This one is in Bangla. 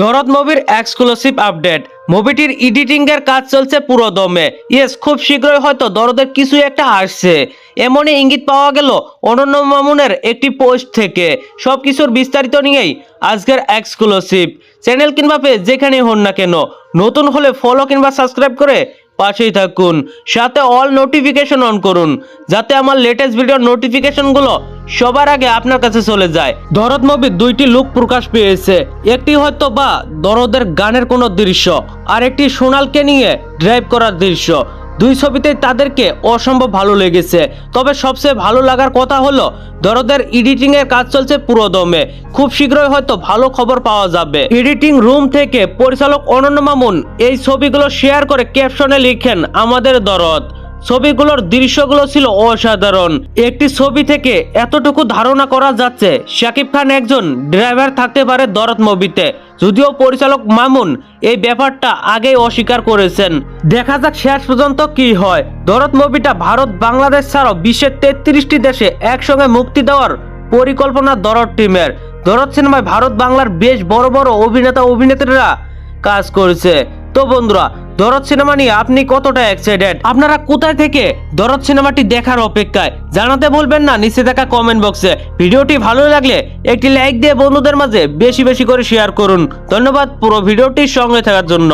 দরদ মুভির এক্সক্লুসিভ আপডেট মুভিটির এডিটিং এর কাজ চলছে পুরো দমে ইয়েস খুব শীঘ্রই হয়তো দরদের কিছু একটা আসছে। এমনই ইঙ্গিত পাওয়া গেল অনন্য মামুনের একটি পোস্ট থেকে। সব কিছুর বিস্তারিত নিয়েই আজকের এক্সক্লুসিভ চ্যানেল কিংবা পেজ যেখানেই হন না কেন, নতুন হলে ফলো কিংবা সাবস্ক্রাইব করে পাশেই থাকুন। সাথে অল নোটিফিকেশন অন করুন, যাতে আমার লেটেস্ট ভিডিওর নোটিফিকেশনগুলো সবার আগে আপনার কাছে চলে যায়। দরদ মুভির দুইটি লুক প্রকাশ পেয়েছে। একটি হয়তো বা দরদের গানের কোনো দৃশ্য, আর একটি সোনালকে নিয়ে ড্রাইভ করার দৃশ্য। দুই ছবিতেই তাদেরকে অসম্ভব ভালো লেগেছে। তবে সবচেয়ে ভালো লাগার কথা হলো, দরদের এডিটিং এর কাজ চলছে পুরো দমে খুব শীঘ্রই হয়তো ভালো খবর পাওয়া যাবে। এডিটিং রুম থেকে পরিচালক অনন্য মামুন এই ছবিগুলো শেয়ার করে ক্যাপশনে লিখেন আমাদের দরদ। ছবিগুলোর দৃশ্যগুলো ছিল অসাধারণ। একটি ছবি থেকে এতটুকু ধারণা করা যাচ্ছে, শাকিব খান একজন ড্রাইভার থাকতে পারে দরদ মুভিতে। যদিও পরিচালক মামুন এই ব্যাপারটা আগেই অস্বীকার করেছেন। দেখা যাক শেষ পর্যন্ত কি হয়। দরদ মুভিটা ভারত বাংলাদেশ ছাড়াও বিশ্বের তেত্রিশটি দেশে একসঙ্গে মুক্তি দেওয়ার পরিকল্পনা দরদ টিমের। দরদ সিনেমায় ভারত বাংলার বেশ বড় বড় অভিনেতা অভিনেত্রীরা কাজ করেছে। তো বন্ধুরা দরদ সিনেমা নিয়ে আপনি কতটা এক্সাইটেড আপনারা কোথায় থেকে? দরদ সিনেমাটি দেখার অপেক্ষায়। জানাতে বলবেন না, নিচে দেখা কমেন্ট বক্সে ভিডিওটি ভালো লাগলে একটি লাইক দিয়ে বন্ধুদের মাঝে বেশি বেশি করে শেয়ার করুন। ধন্যবাদ, পুরো ভিডিওটির সঙ্গে থাকার জন্য।